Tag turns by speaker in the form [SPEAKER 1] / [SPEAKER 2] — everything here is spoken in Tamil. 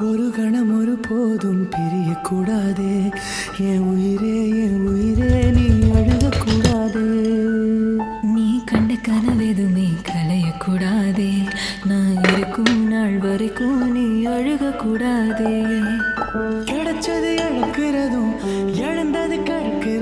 [SPEAKER 1] ஒரு கணம் ஒரு போதும் பிரியக்கூடாதே. என் உயிரே என் உயிரே நீ அழுகக்கூடாதே
[SPEAKER 2] நீ கண்ட கனவெதுமே கலையக்கூடாதே நான் இருக்கும் நாள் வரைக்கும் நீ அழுகக்கூடாதே.
[SPEAKER 1] கிடைச்சது இழக்கிறதும்
[SPEAKER 2] எழுந்தது கற்கிறது